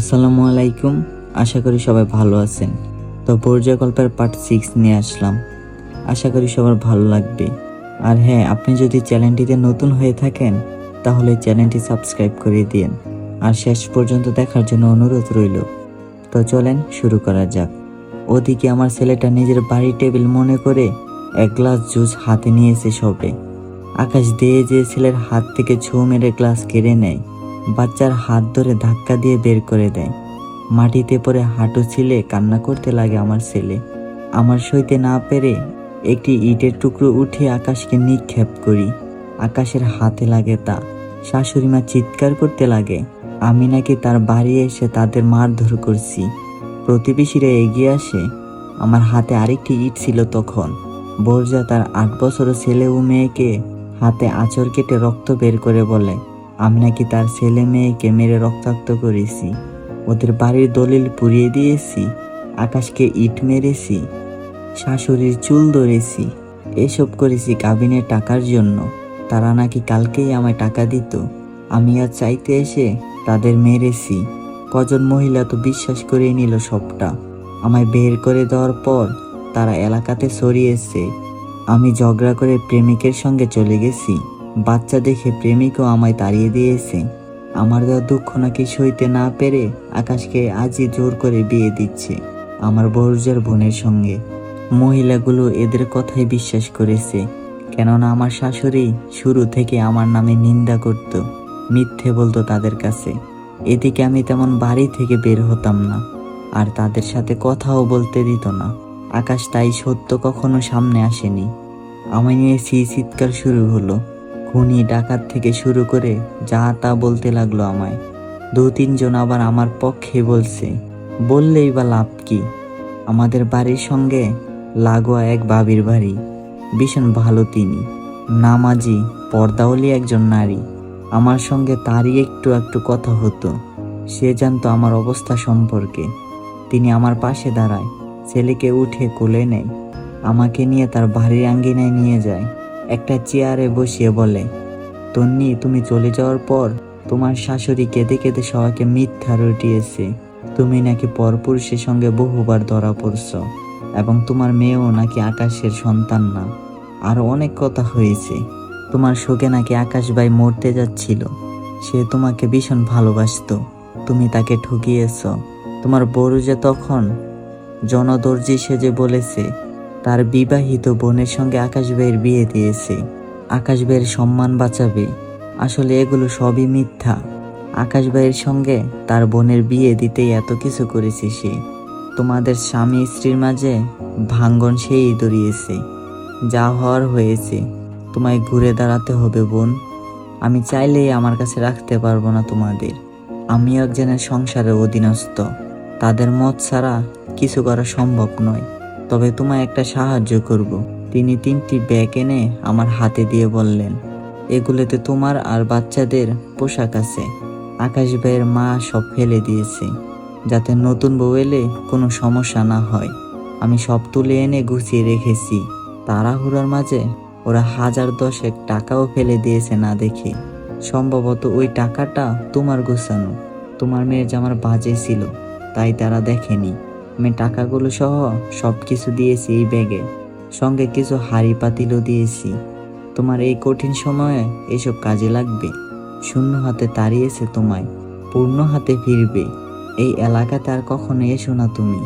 আসসালামু আলাইকুম। আশা করি সবাই ভালো আছেন। তো গল্পের পার্ট সিক্স নিয়ে আসলাম। আশা করি সবার ভালো লাগবে। আর হ্যাঁ আপনি যদি চ্যানেলটিতে নতুন হয়ে থাকেন, তাহলে চ্যানেলটি সাবস্ক্রাইব করে দিন আর শেষ পর্যন্ত দেখার জন্য অনুরোধ রইল। তো চলেন শুরু করা যাক। ওদিকে আমার ছেলেটা নিজের বাড়ি টেবিল মনে করে এক গ্লাস জুস হাতে নিয়েছে সবে। আকাশ দিয়ে যে ছেলের হাত থেকে ছৌ মেরে গ্লাস কেড়ে নেয় বাচ্চার হাত ধরে ধাক্কা দিয়ে বের করে দেয়। মাটিতে পড়ে হাঁটু ছিলে কান্না করতে লাগে আমার ছেলে। আমার সইতে না পেরে একটি ইটের টুকরো উঠে আকাশকে নিক্ষেপ করি। আকাশের হাতে লাগে তা। শাশুড়ি মা চিৎকার করতে লাগে। আমি নাকি তার বাড়ি এসে তাদের মারধর করছি। প্রতিবেশীরা এগিয়ে আসে। আমার হাতে আরেকটি ইট ছিল তখন। বর্জা তার আট বছরের ছেলে ও মেয়েকে হাতে আঁচড় কেটে রক্ত বের করে বলে আমি নাকি তার ছেলে মেয়েকে মেরে রক্তাক্ত করেছি। ওদের বাড়ির দলিল পুড়িয়ে দিয়েছি, আকাশকে ইট মেরেছি, শাশুড়ির চুল ধরেছি। এসব করেছি কাবিনের টাকার জন্য। তারা নাকি কালকেই আমায় টাকা দিত। আমি আর চাইতে এসে তাদের মেরেছি। কজন মহিলা তো বিশ্বাস করে নিল সবটা। আমায় বের করে দেওয়ার পর তারা এলাকাতে ছড়িয়েছে। আমি ঝগড়া করে প্রেমিকের সঙ্গে চলে গেছি। বাচ্চা দেখে প্রেমিকও আমায় তাড়িয়ে দিয়েছে। আমার দেওয়া দুঃখ নাকি সইতে না পেরে আকাশকে আজই জোর করে বিয়ে দিচ্ছে আমার বর্জার বোনের সঙ্গে। মহিলাগুলো এদের কথাই বিশ্বাস করেছে, কেননা আমার শাশুড়ি শুরু থেকে আমার নামে নিন্দা করত, মিথ্যে বলতো তাদের কাছে। এদিকে আমি তেমন বাড়ি থেকে বের হতাম না, আর তাদের সাথে কথাও বলতে দিত না। আকাশ তাই সত্য কখনো সামনে আসেনি। আমায় নিয়ে সি, চিৎকার শুরু হলো। খুনি ডাকাত থেকে শুরু করে যা তা বলতে লাগল আমায়। দু তিনজন আবার আমার পক্ষে বলছে, বললেই বা লাভ কি? আমাদের বাড়ির সঙ্গে লাগোয়া এক বাবির বাড়ি। ভীষণ ভালো তিনি। নামাজি পর্দাওলি একজন নারী। আমার সঙ্গে তারই একটু একটু কথা হতো। সে জানতো আমার অবস্থা সম্পর্কে। তিনি আমার পাশে দাঁড়ায়। ছেলেকে উঠে কোলে নেয়। আমাকে নিয়ে তার বাড়ির আঙ্গিনায় নিয়ে যায়। একটা চেয়ারে বসিয়ে বলে, তন্নি, তুমি চলে যাওয়ার পর তোমার শাশুড়ি কেঁদে কেঁদে সবাইকে মিথ্যা রটিয়েছে। তুমি নাকি পরপুরুষের সঙ্গে বহুবার ধরা পড়ছ এবং তোমার মেয়েও নাকি আকাশের সন্তান না। আরও অনেক কথা হয়েছে। তোমার শোকে নাকি আকাশ ভাই মরতে যাচ্ছিল। সে তোমাকে ভীষণ ভালোবাসতো। তুমি তাকে ঠকিয়েছ। তোমার বড় যে তখন জনদর্জি সেজে বলেছে তার বিবাহিত বোনের সঙ্গে আকাশ ভাইয়ের বিয়ে দিয়েছে। আকাশ ভাইয়ের সম্মান বাঁচাবে। আসলে এগুলো সবই মিথ্যা। আকাশ ভাইয়ের সঙ্গে তার বোনের বিয়ে দিতেই এত কিছু করেছে সে। তোমাদের স্বামী স্ত্রীর মাঝে ভাঙ্গন সেই দড়িয়েছে যা হওয়ার হয়েছে। তোমায় ঘুরে দাঁড়াতে হবে, বোন। আমি চাইলেই আমার কাছে রাখতে পারব না তোমাদের। আমি একজনের সংসারের অধীনস্থ। তাদের মত ছাড়া কিছু করা সম্ভব নয়। তবে তোমায় একটা সাহায্য করব। তিনি তিনটি ব্যাগ এনে আমার হাতে দিয়ে বললেন, এগুলোতে তোমার আর বাচ্চাদের পোশাক আছে। আকাশ ভাইয়ের মা সব ফেলে দিয়েছে, যাতে নতুন বউ এলে কোনো সমস্যা না হয়। আমি সব তুলে এনে গুছিয়ে রেখেছি। তাড়াহুড়ার মাঝে ওরা হাজার দশেক টাকাও ফেলে দিয়েছে না দেখে। সম্ভবত ওই টাকাটা তোমার গোছানো। তোমার মেয়ের জামার বাজে ছিল, তাই তারা দেখেনি। আমি টাকাগুলো সহ সব কিছু দিয়েছি এই ব্যাগে। সঙ্গে কিছু হাড়ি পাতিলও দিয়েছি। তোমার এই কঠিন সময়ে এসব কাজে লাগবে। শূন্য হাতে তাড়িয়েছে তোমায়, পূর্ণ হাতে ফিরবে। এই এলাকাতে আর কখনো এসো না তুমি।